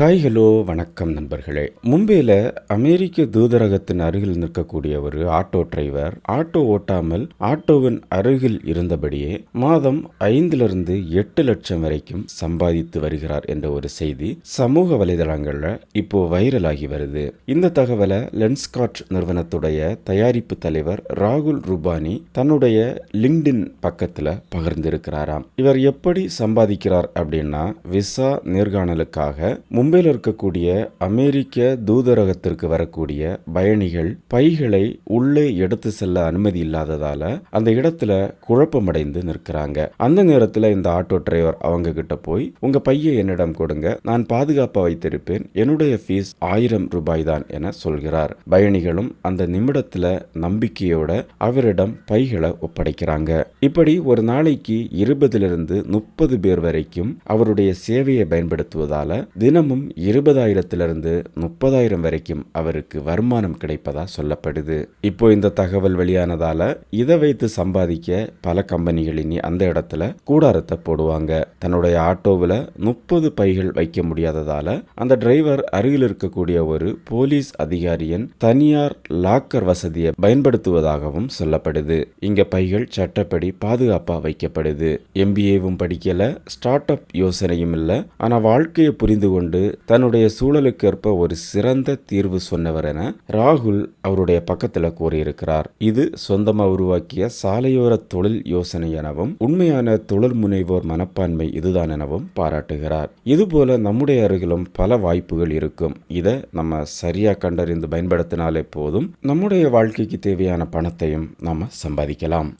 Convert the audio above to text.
Hi hello வணக்கம் நண்பர்களே. மும்பையில் அமெரிக்க தூதரகத்தின் அருகில் நிற்கக்கூடிய ஒரு ஆட்டோ டிரைவர் ஆட்டோ ஓட்டாமல் ஆட்டோவின் அருகில் இருந்தபடியே மாதம் ஐந்திலிருந்து எட்டு லட்சம் வரைக்கும் சம்பாதித்து வருகிறார் என்ற ஒரு செய்தி சமூக வலைதளங்களில் இப்போ வைரலாகி வருது. இந்த தகவலை லென்ஸ்காட் நிறுவனத்துடைய தயாரிப்பு தலைவர் ராகுல் ரூபானி தன்னுடைய லிங்க்டின் பக்கத்தில் பகிர்ந்திருக்கிறாராம். இவர் எப்படி சம்பாதிக்கிறார் அப்படின்னா விசா நேர்காணலுக்காக மும்பையில் இருக்கக்கூடிய அமெரிக்க தூதரகத்திற்கு வரக்கூடிய பயணிகள் பைகளை உள்ளே எடுத்து செல்ல அனுமதி இல்லாததால அந்த இடத்துல குழப்பமடைந்து நிற்கிறாங்க. அந்த நேரத்தில் இந்த ஆட்டோ டிரைவர் அவங்க கிட்ட போய் உங்க பையை என்னிடம் கொடுங்க நான் பாதுகாப்பாக வைத்திருப்பேன் என்னுடைய ஃபீஸ் ஆயிரம் ரூபாய் தான் என சொல்கிறார். பயணிகளும் அந்த நிமிடத்தில் நம்பிக்கையோட அவரிடம் பைகளை ஒப்படைக்கிறாங்க. இப்படி ஒரு நாளைக்கு இருபதிலிருந்து முப்பது பேர் வரைக்கும் அவருடைய சேவையை பயன்படுத்துவதால தினமும் இருபதாயிரத்திலிருந்து முப்பதாயிரம் வரைக்கும் அவருக்கு வருமானம் கிடைப்பதா சொல்லப்படுது. இப்போ இந்த தகவல் வெளியானதால இதை வைத்து சம்பாதிக்க பல கம்பெனிகள் இனி அந்த இடத்துல கூடாரத்தை போடுவாங்க. தன்னுடைய ஆட்டோவில் முப்பது பைகள் வைக்க முடியாததால அந்த டிரைவர் அருகில் இருக்கக்கூடிய ஒரு போலீஸ் அதிகாரியின் தனியார் லாக்கர் வசதியை பயன்படுத்துவதாகவும் சொல்லப்படுது. இங்க பைகள் சட்டப்படி பாதுகாப்பா வைக்கப்படுது. எம்பிஏவும் படிக்கல ஸ்டார்ட் அப் யோசனையும் இல்லை. ஆனா வாழ்க்கையை புரிந்து கொண்டு தன்னுடைய சூழலுக்கேற்ப ஒரு சிறந்த தீர்வு சொன்னவர் என ராகுல் அவருடைய பக்கத்துல கூறியிருக்கிறார். இது சொந்தமாக உருவாக்கிய சாலையோர தொழில் யோசனை எனவும் உண்மையான தொழில் முனைவோர் மனப்பான்மை இதுதான் எனவும் பாராட்டுகிறார். இதுபோல நம்முடைய அருகிலும் பல வாய்ப்புகள் இருக்கும். இதை நம்ம சரியா கண்டறிந்து பயன்படுத்தினாலே போதும் நம்முடைய வாழ்க்கைக்கு தேவையான பணத்தையும் நம்ம சம்பாதிக்கலாம்.